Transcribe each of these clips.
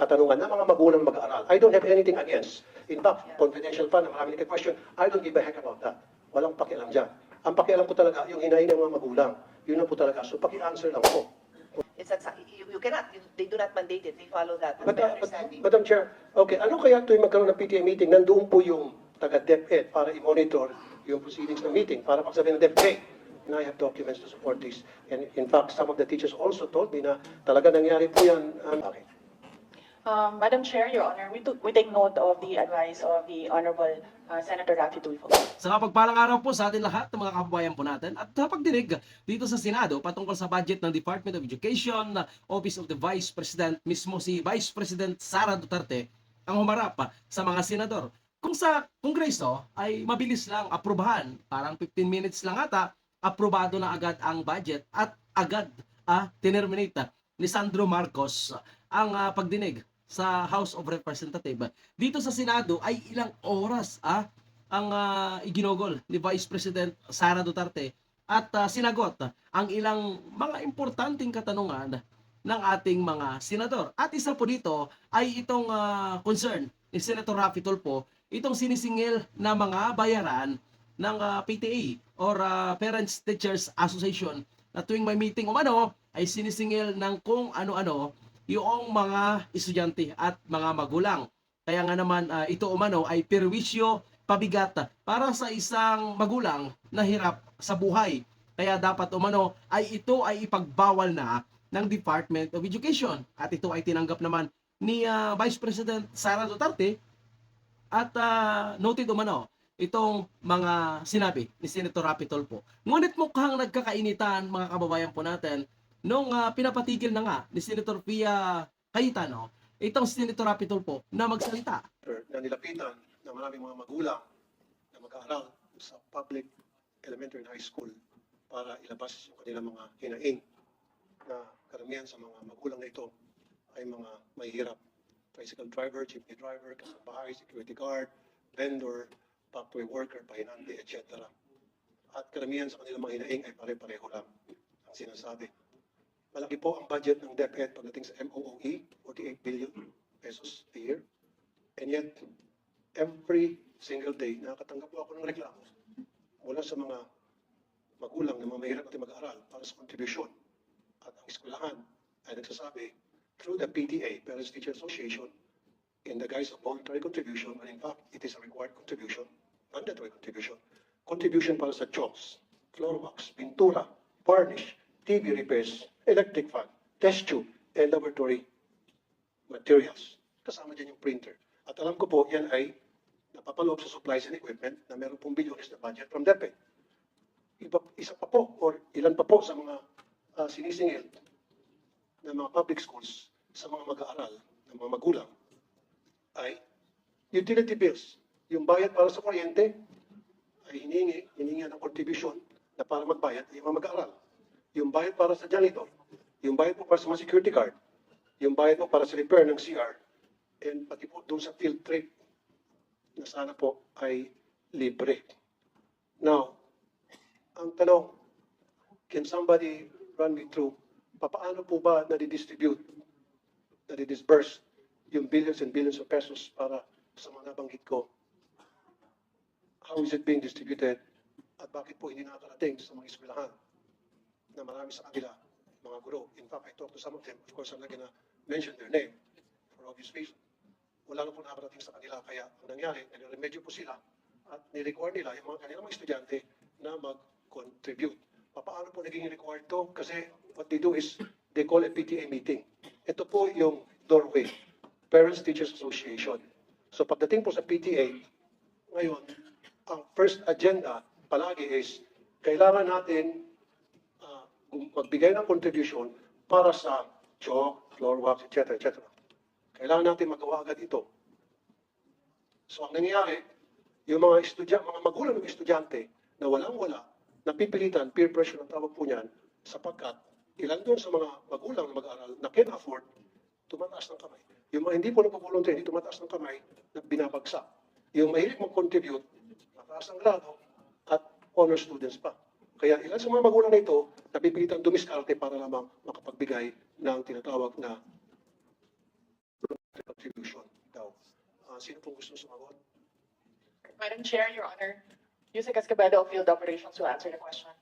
katanungan ng mga magulang mag-aaral. I don't have anything against. In fact, confidential pa na marami question, I don't give a heck about that. Walang pakialam dyan. Ang pakialam ko talaga, yung hinahin ng mga magulang. Yun lang po talaga. So, paki-answer lang po. It's that, you, you cannot, you, they do not mandate it, they follow that. But, uh, but. Madam Chair, okay, ano kaya tuwing magkaroon ng PTA meeting, nandoon po yung taga-DepEd para i-monitor yung proceedings ng meeting, para pagsabihin ng DepEd, hey, and I have documents to support this. And in fact, some of the teachers also told me na talaga nangyari po yan. Um, okay. Um, Madam Chair, Your Honor, we took, we take note of the advice of the Honorable uh, Senator Rafi Tulfo. Sa kapagpalang araw po sa atin lahat ng mga kababayan po natin at sa pagdinig dito sa Senado patungkol sa budget ng Department of Education, Office of the Vice President, mismo si Vice President Sara Duterte ang humarap sa mga senador. Kung sa Kongreso ay mabilis lang aprubahan, parang 15 minutes lang ata, aprobado na agad ang budget at agad ah, tinerminate ni Sandro Marcos ang ah, pagdinig sa House of Representatives. Dito sa Senado ay ilang oras ah, ang ah, iginogol ni Vice President Sara Duterte at ah, sinagot ang ilang mga importanteng katanungan ng ating mga senador. At isa po dito ay itong ah, concern ni Senator Rafi Tulfo, itong sinisingil na mga bayaran ng ah, PTA or ah, Parents Teachers Association na tuwing may meeting o ano ay sinisingil ng kung ano-ano yung mga estudyante at mga magulang. Kaya nga naman ah, ito umano ay perwisyo pabigat para sa isang magulang na hirap sa buhay. Kaya dapat umano ay ito ay ipagbawal na ng Department of Education. At ito ay tinanggap naman ni ah, Vice President Sara Duterte at ah, noted umano itong mga sinabi ni Senator Rapi Tulfo. Ngunit mukhang nagkakainitan mga kababayan po natin nung ah, pinapatigil na nga ni Senator Pia Cayetano itong Senator Rapi Tulfo na magsalita. na nilapitan ng maraming mga magulang na mag-aaral sa public elementary and high school para ilabas yung kanilang mga hinaing na karamihan sa mga magulang na ito ay mga mahihirap. Tricycle driver, jeepney driver, kasabahay, security guard, vendor, factory worker, pahinante, etc. At karamihan sa kanilang mga hinaing ay pare-pareho lang ang sinasabi. Malaki po ang budget ng DepEd pagdating sa MOOE, 48 billion pesos a year. And yet, every single day, nakakatanggap po ako ng reklamo mula sa mga magulang na mga mahirap natin mag-aaral para sa contribution. At ang eskwelahan ay nagsasabi, through the PTA, Parents Teacher Association, in the guise of voluntary contribution, and in fact, it is a required contribution, mandatory contribution, contribution para sa chalks, floor wax, pintura, varnish, TV repairs, electric fan, test tube, and laboratory materials. Kasama dyan yung printer. At alam ko po, yan ay napapaloob sa supplies and equipment na meron pong bilyones na budget from DepEd. Iba, isa pa po, or ilan pa po sa mga ah, sinisingil ng mga public schools sa mga mag-aaral, ng mga magulang, ay utility bills. Yung bayad para sa kuryente ay hiningi, hiningi ng contribution na para magbayad ay mga mag-aaral. Yung bayad para sa janitor, yung bayad po para sa mga security guard, yung bayad po para sa repair ng CR, and pati po doon sa field trip na sana po ay libre. Now, ang tanong, can somebody run me through, papaano po ba nadidistribute, nadidisburse yung billions and billions of pesos para sa mga nabanggit ko? How is it being distributed? At bakit po hindi nakakarating sa mga eskwelahan na marami sa kanila, mga guro. In fact, I talked to some of them. Of course, I'm not gonna mention their name for obvious reasons. Wala na po nakarating sa kanila. Kaya ang nangyari, nag-remedyo po sila at ni-require nila yung mga kanilang mga estudyante na mag-contribute. Paano po naging required to? Kasi what they do is they call a PTA meeting. Ito po yung doorway, Parents Teachers Association. So pagdating po sa PTA, ngayon, ang first agenda palagi is kailangan natin magbigay ng contribution para sa chalk, floor wax, etc. etc. Kailangan natin magawa agad ito. So ang nangyayari, yung mga estudyante, mga magulang ng estudyante na walang-wala, napipilitan, peer pressure ang tawag po niyan, sapagkat ilan doon sa mga magulang mag-aaral na can afford, tumataas ng kamay. Yung mga hindi po nagpo-volunteer, hindi tumataas ng kamay, na binabagsak. Yung mahilig mag-contribute, mataas ang grado, at honor students pa. Kaya ilan sa mga magulang na ito, napipilitan dumiskarte para lamang makapagbigay ng tinatawag na sino pong gusto sumagot? Madam Chair, Your Honor, Yusek Escobedo of Field Operations will answer the question.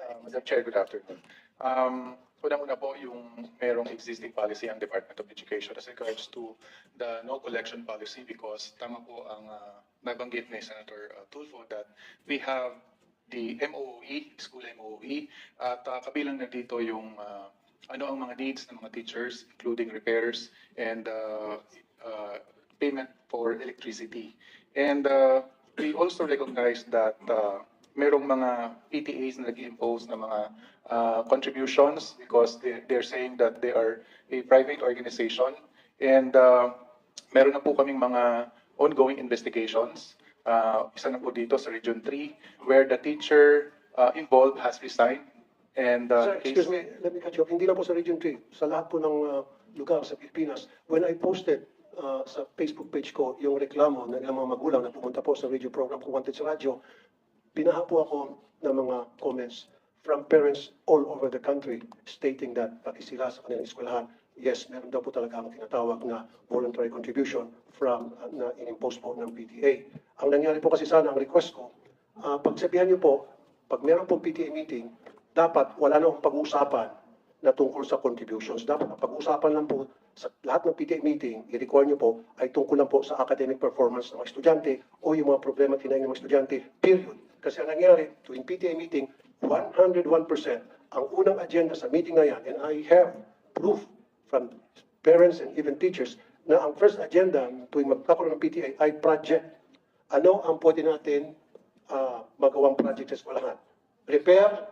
Uh, Madam Chair, good afternoon. Um, Unang-una po yung merong existing policy ang Department of Education as regards to the no collection policy because tama po ang uh, nabanggit ni Senator uh, Tulfo that we have the MOE, school MOE, at uh, kabilang na dito yung uh, ano ang mga needs ng mga teachers, including repairs and uh, uh, payment for electricity. And uh, we also recognize that uh, merong mga PTAs na nag-impose ng mga uh, contributions because they, they're saying that they are a private organization. And uh, meron na po kaming mga ongoing investigations. Uh, isa na po dito sa Region 3 where the teacher uh, involved has resigned. And Sir, uh, case- excuse me, let me cut you off. Hindi lang po sa Region 3, sa lahat po ng uh, lugar sa Pilipinas. When I posted uh, sa Facebook page ko yung reklamo ng mga magulang na pumunta po sa radio program ko Wanted sa radyo, binaha po ako ng mga comments from parents all over the country stating that pati sila sa kanilang eskwelahan, yes, meron daw po talaga ang tinatawag na voluntary contribution from uh, na inimpose po ng PTA. Ang nangyari po kasi sana, ang request ko, uh, pagsabihan niyo po, pag meron pong PTA meeting, dapat wala na pag-uusapan na tungkol sa contributions. Dapat ang pag-uusapan lang po sa lahat ng PTA meeting, i-require niyo po, ay tungkol lang po sa academic performance ng mga estudyante o yung mga problema tinayin ng mga estudyante, period. Kasi ang nangyari, tuwing PTA meeting, 101% ang unang agenda sa meeting na yan, and I have proof from parents and even teachers, na ang first agenda tuwing magkakaroon ng PTA ay project. Ano ang pwede natin ah, magawang project sa eskwelahan? Repair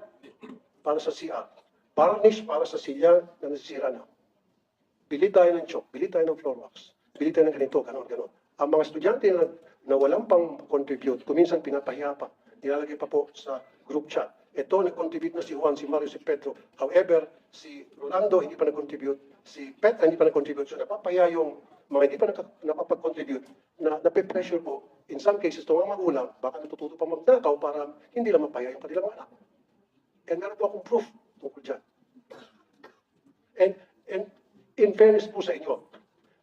para sa CR. Varnish para sa silya na nasisira na. Bili tayo ng chalk, bili tayo ng floor wax, bili tayo ng ganito, ganon, ganon. Ang mga estudyante na, na walang pang contribute, kuminsan pinapahiya pa, nilalagay pa po sa group chat. Ito, nag-contribute na si Juan, si Mario, si Pedro. However, si Rolando hindi pa nag-contribute, si Pet hindi pa nag-contribute. So napapahiya yung mga hindi pa naka- napapag-contribute na nape-pressure po. In some cases, itong mga magulang, baka natututo pa magnakaw para hindi lang mapahiya yung kanilang anak. And meron po akong proof tungkol dyan. And, and in fairness po sa inyo,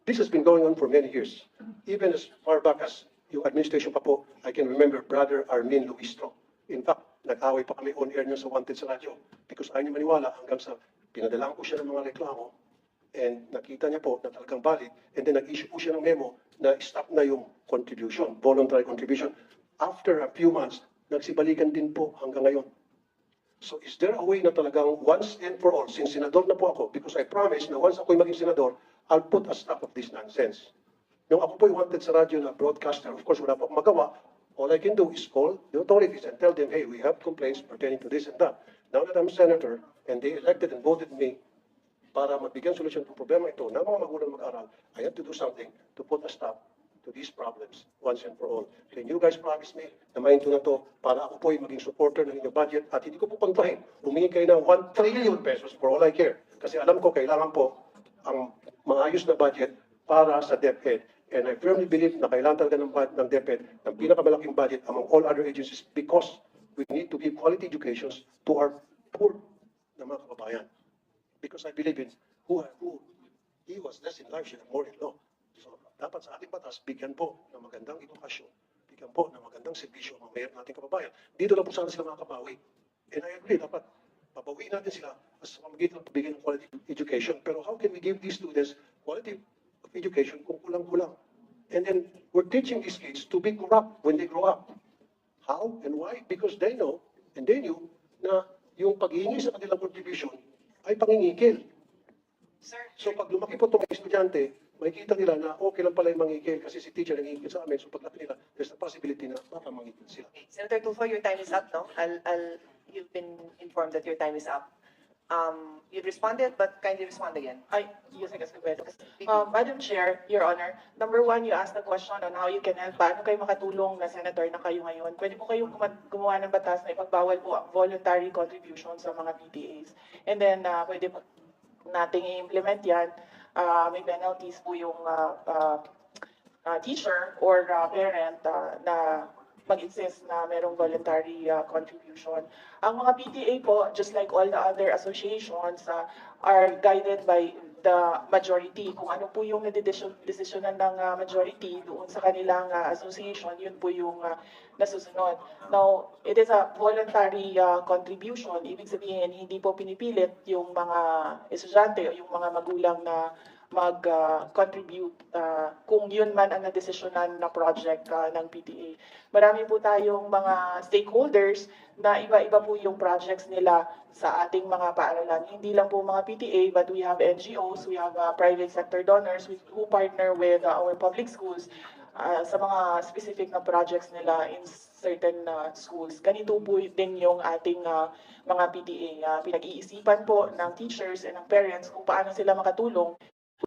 this has been going on for many years. Even as far back as yung administration pa po, I can remember Brother Armin Luistro. In fact, nag-away pa kami on air niya sa Wanted sa radyo because ayaw niya maniwala hanggang sa pinadalaan ko siya ng mga reklamo and nakita niya po na talagang valid and then nag-issue po siya ng memo na stop na yung contribution, voluntary contribution. After a few months, nagsibalikan din po hanggang ngayon. So is there a way na talagang once and for all, since senador na po ako, because I promise na once ako'y maging senador, I'll put a stop of this nonsense. Nung ako po'y wanted sa radyo na broadcaster, of course wala pa magawa, all I can do is call the authorities and tell them, hey, we have complaints pertaining to this and that. Now that I'm senator, and they elected and voted me para magbigyan solusyon ng problema ito na mga magulang mag-aral, I have to do something to put a stop to these problems once and for all. Can you guys promise me na mahinto na to para ako po'y maging supporter ng inyong budget at hindi ko po pantahin. Humingi kayo ng 1 trillion pesos for all I care. Kasi alam ko kailangan po ang maayos na budget para sa DepEd. And I firmly believe na kailangan talaga ng, ng DepEd ng pinakamalaking budget among all other agencies because we need to give quality educations to our poor na mga kababayan. Because I believe in who, who he was less in life, siya more in law. So, dapat sa ating batas, bigyan po ng magandang edukasyon, bigyan po ng magandang serbisyo ang mga nating kababayan. Dito lang po sana sila makakabawi. And I agree, dapat pabawiin natin sila sa pamagitan ng pagbigay ng quality education. Pero how can we give these students quality of education kung kulang-kulang? And then, we're teaching these kids to be corrupt when they grow up. How and why? Because they know, and they knew, na yung paghihingi sa kanilang contribution ay pangingikil. So pag lumaki po itong estudyante, makikita nila na okay lang pala yung mangikil kasi si teacher nangingikil sa amin. So paglaki nila, there's a possibility na baka mangikil sila. okay. Senator Tulfo, your time is up, no? I'll, I'll, you've been informed that your time is up. Um, you've responded, but kindly respond again. Ay, Yusek Escobedo. Uh, Madam Chair, Your Honor, number one, you asked the question on how you can help. Paano kayo makatulong na senator na kayo ngayon? Pwede po kayong guma- gumawa ng batas na ipagbawal po voluntary contribution sa mga PTAs. And then, uh, pwede po nating i-implement yan. Uh, may penalties po yung uh, uh, uh, teacher or uh, parent uh, na mag-insist na merong voluntary uh, contribution. Ang mga PTA po, just like all the other associations, uh, are guided by the majority. Kung ano po yung nadidesisyonan ng ah, majority doon sa kanilang ah, association, yun po yung ah, nasusunod. Now, it is a voluntary ah, contribution. Ibig sabihin, hindi po pinipilit yung mga estudyante o yung mga magulang na mag-contribute ah, kung yun man ang nadesisyonan na project ah, ng PTA. Marami po tayong mga stakeholders na iba-iba po yung projects nila sa ating mga paaralan. Hindi lang po mga PTA, but we have NGOs, we have uh, private sector donors who partner with uh, our public schools uh, sa mga specific na projects nila in certain uh, schools. Ganito po din yung ating uh, mga PTA. Uh, pinag-iisipan po ng teachers and ng parents kung paano sila makatulong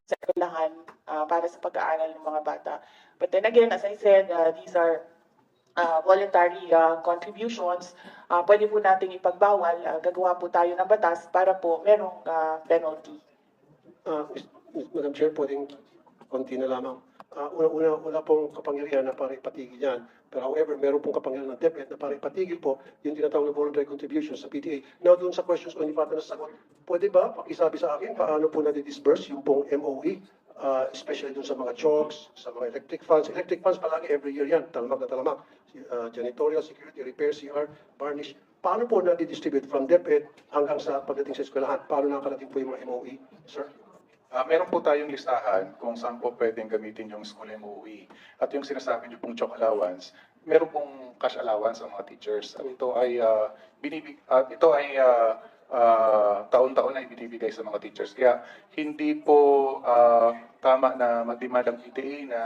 sa eskwelahan uh, para sa pag-aaral ng mga bata. But then again, as I said, uh, these are uh, voluntary uh, contributions. Uh, pwede po nating ipagbawal. Uh, gagawa po tayo ng batas para po merong uh, penalty. Ah, Ms. Madam Chair, pwedeng konti na lamang. Ah, Una-una, wala pong kapangyarihan na para ipatigil yan. Pero however, meron pong kapangyarihan ng DepEd na para ipatigil po yung tinatawag na voluntary contributions sa PTA. Now, doon sa questions ko, hindi pa ito nasagot. Pwede ba pakisabi sa akin paano po na-disburse yung pong MOE, ah, especially doon sa mga chalks, sa mga electric funds. Electric funds palagi every year yan, talamak na talamak. Ah, janitorial, security, repair, CR, varnish. Paano po na-distribute from DepEd hanggang sa pagdating sa eskwelahan? Paano nakakarating po yung mga MOE, sir? Ah, meron po tayong listahan kung saan po pwedeng gamitin yung school MOE. At yung sinasabi niyo pong chalk allowance, meron pong cash allowance ang mga teachers. At ito ay ah, binibig at ito ay ah, ah, taon-taon na ibinibigay sa mga teachers. Kaya hindi po ah, tama na mag-demand ang PTA na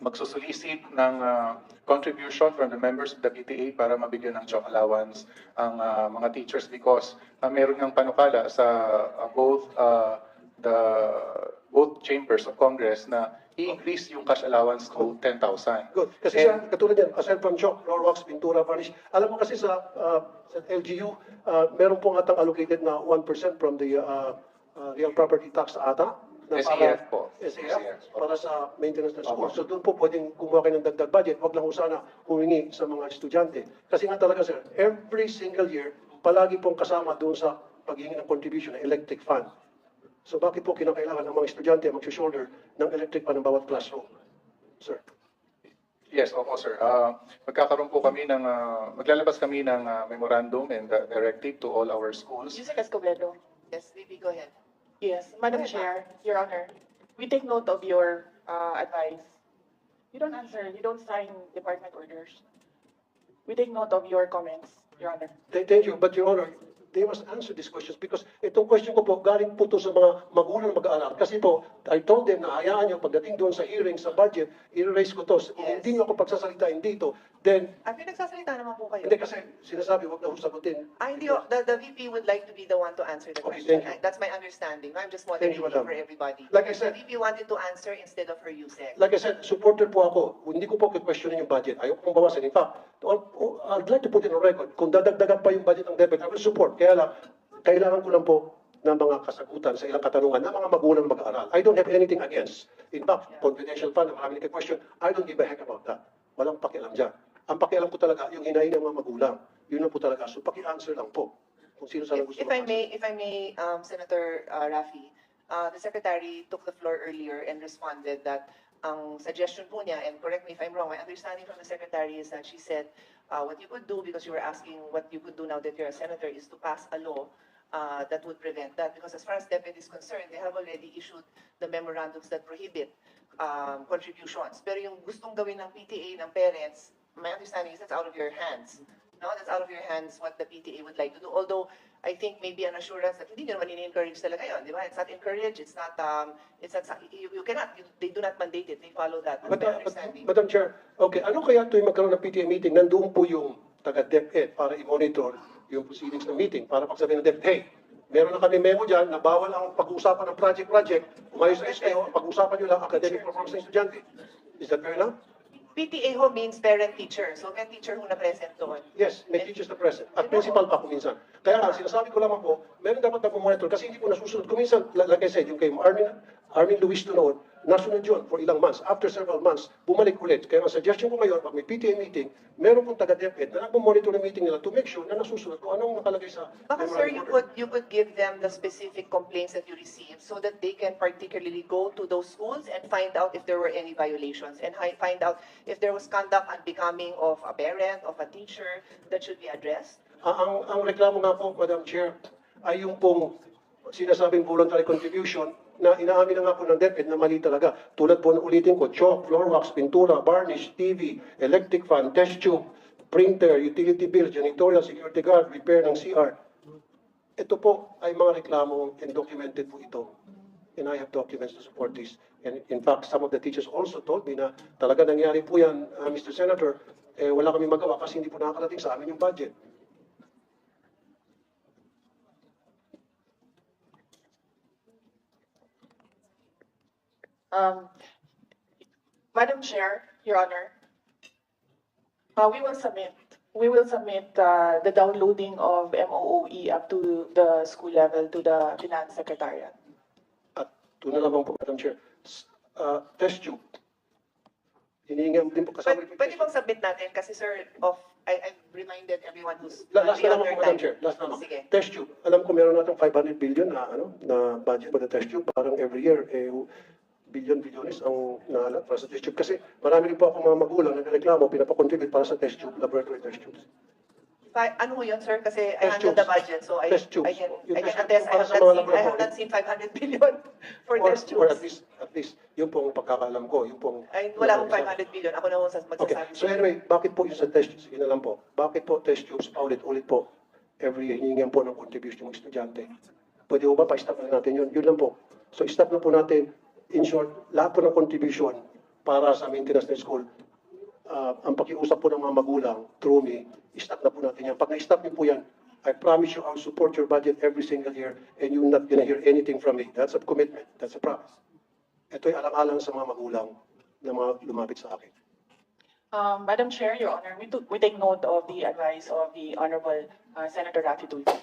magsusolicit ng ah, contribution from the members of the PTA para mabigyan ng chalk allowance ang ah, mga teachers because ah, meron ng panukala sa ah, both ah, the both chambers of Congress na i-increase yung cash allowance to 10,000. Good. Kasi sa, katulad yan, aside from chalk, floor wax, pintura, varnish, alam mo kasi sa, uh, sa LGU, uh, meron pong atang allocated na 1% from the uh, uh, real property tax ata. na para- SAF po. SAF, SAF. para sa maintenance ng school. Opo. So doon po pwedeng kumuha kayo ng dagdag budget. Huwag lang sana humingi sa mga estudyante. Kasi nga talaga sir, every single year, palagi pong kasama doon sa paghingi ng contribution ng electric fund. So bakit po kinakailangan ng mga estudyante mag-shoulder ng electric fund ng bawat classroom? Sir. Yes, opo sir. Ah, magkakaroon po kami ng, ah, maglalabas kami ng ah, memorandum and ah, directive to all our schools. Yusek Escobedo. Yes, Vivi, go ahead. Yes, Madam Chair, Your Honor, we take note of your uh, advice. You don't answer, you don't sign department orders. We take note of your comments, Your Honor. Th- Thank you, but Your Honor, they must answer these questions because itong question ko po, galing po to sa mga magulang mag-aaral. Kasi po, I told them na hayaan nyo pagdating doon sa hearing, sa budget, i-raise ko to. Yes. hindi nyo ako pagsasalitain dito, then, Ah, pinagsasalita naman po kayo. hindi kasi sinasabi, huwag na ho sagutin. Ah, hindi, oh, the, the VP would like to be the one to answer the Okay, question. thank you. I- That's my understanding. I'm just moderating for everybody. Like I said- The VP wanted to answer instead of her Yusek. Like I said, supporter po ako. Hindi ko po questionin yung budget. Ayoko pong bawasan. In fact, I'd like to put it on record. Kung dadagdagan pa yung budget ng DepEd, I will support. Kaya lang, kailangan ko lang po ng mga kasagutan sa ilang katanungan ng mga magulang mag-aaral. I don't have anything against. In fact, confidential fund, na marami question, I don't give a heck about that. Walang pakialam dyan. Ang pakialam ko talaga, yung hinahin ng mga magulang. Yun lang po talaga. So, paki-answer lang po. Kung sino sana If gusto if I mag-answer. may, if I may, um, Senator uh, Rafi, uh, the Secretary took the floor earlier and responded that ang suggestion po niya, and correct me if I'm wrong, my understanding from the Secretary is that she said, uh, what you could do, because you were asking what you could do now that you're a senator, is to pass a law uh, that would prevent that. Because as far as DepEd is concerned, they have already issued the memorandums that prohibit um, contributions. Pero yung gustong gawin ng PTA, ng parents, my understanding is that's out of your hands. No, that's out of your hands what the PTA would like to do. Although, I think maybe an assurance that hindi nyo naman ini-encourage talaga yun, di ba? It's not encouraged, it's not, um, it's not, you, you cannot, you, they do not mandate it, they follow that. But, uh, but. Madam Chair, okay, ano kaya tuwing magkaroon ng PTA meeting, nandoon po yung taga-DepEd para i-monitor yung proceedings ng meeting, para pagsabihin ng DepEd, hey, meron na kami memo dyan na bawal ang pag-uusapan ng project-project, umayos ayos kayo, pag-uusapan nyo lang academic performance ng estudyante. Is that fair enough? PTA ho means parent-teacher, so may teacher ho na present doon. Yes, may teachers na present. At principal pa kung minsan. Kaya nga, sinasabi ko lamang po, meron dapat na monitor kasi hindi po nasusunod. Kung minsan, like I said, yung kay Armin, Armin Luis noon, nasunod yun for ilang months. After several months, bumalik ulit. Kaya ang suggestion ko ngayon, pag may PTA meeting, meron pong taga-DepEd na nagmo-monitor ng meeting nila to make sure na nasusunod kung anong nakalagay sa Baka sir, you could, you could give them the specific complaints that you received so that they can particularly go to those schools and find out if there were any violations and find out if there was conduct unbecoming of a parent, of a teacher that should be addressed. Ah, ang, ang reklamo nga po, Madam Chair, ay yung pong sinasabing voluntary contribution na inaamin na nga po ng DepEd na mali talaga. Tulad po ng ulitin ko, chalk, floor wax, pintura, varnish, TV, electric fan, test tube, printer, utility bill, janitorial, security guard, repair ng CR. Ito po ay mga reklamo and documented po ito. And I have documents to support this. And in fact, some of the teachers also told me na talaga nangyari po yan, uh, Mr. Senator, eh, wala kami magawa kasi hindi po nakakarating sa amin yung budget. Um, Madam Chair, Your Honor, uh, we will submit, we will submit, uh, the downloading of MOOE up to the school level to the Finance Secretariat. At doon na lamang po, Madam Chair, uh, test tube. Hinihingi din po kasama Pwede, pwede bang submit natin? Kasi sir, of, I, I've reminded everyone who's. La- Last na their po, Madam time. Chair, last na. Sige. Test tube. Alam ko meron natin 500 billion na, ano, na budget for the test tube. Parang every year, eh, billion, bilyones ang nahala para sa test tube. Kasi marami rin po ako mga magulang na reklamo, pinapakontribute para sa test tube, laboratory test tubes. Fi- ano ho yun, sir? Kasi I Test handle the tubes. budget, so I, Test tubes. I can, Yung I can test attest, tube I para have sa not mga seen, I have laboratory. not seen 500 billion for Or, test or at tubes. least, at least, yung pong pagkakalam ko, yung pong... Ay, wala akong 500 billion, ako na ho sa Okay, magsasabi. so anyway, bakit po yung sa test tubes? Sige na lang po. Bakit po test tubes paulit-ulit po? Every hiningan po ng contribution ng estudyante. Pwede po ba pa-stop na natin yun? Yun lang po. So stop na po natin, in short, lahat po ng contribution para sa maintenance ng school. Ah, ang pakiusap po ng mga magulang, through me, stop na po natin yan. Pag na-stop niyo po yan, I promise you I'll support your budget every single year and you're not gonna hear anything from me. That's a commitment. That's a promise. Ito'y alang-alang sa mga magulang na mga lumapit sa akin. Um, Madam Chair, Your Honor, we took, we take note of the advice of the Honorable uh, Senator Rafi Tulfo.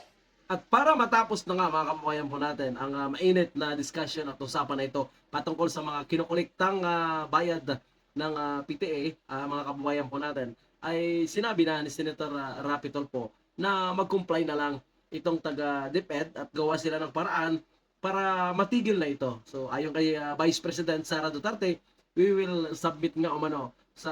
At para matapos na nga mga kababayan po natin ang ah, mainit na discussion at usapan na ito patungkol sa mga kinukuliktang ah, bayad ng ah, PTA, ah, mga kababayan po natin, ay sinabi na ni Senator uh, Rapi Tulfo na mag-comply na lang itong taga DepEd at gawa sila ng paraan para matigil na ito. So ayon kay ah, Vice President Sara Duterte, we will submit nga umano sa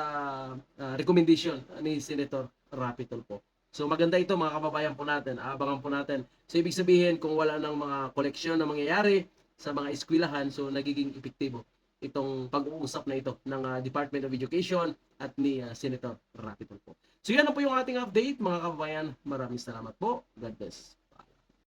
ah, recommendation ni Senator Rapi Tulfo. So maganda ito mga kababayan po natin, abangan po natin. So ibig sabihin kung wala ng mga koleksyon na mangyayari sa mga eskwelahan, so nagiging epektibo itong pag-uusap na ito ng ah, Department of Education at ni ah, Senator Rapi Tulfo. So yan na po yung ating update mga kababayan. Maraming salamat po. God bless.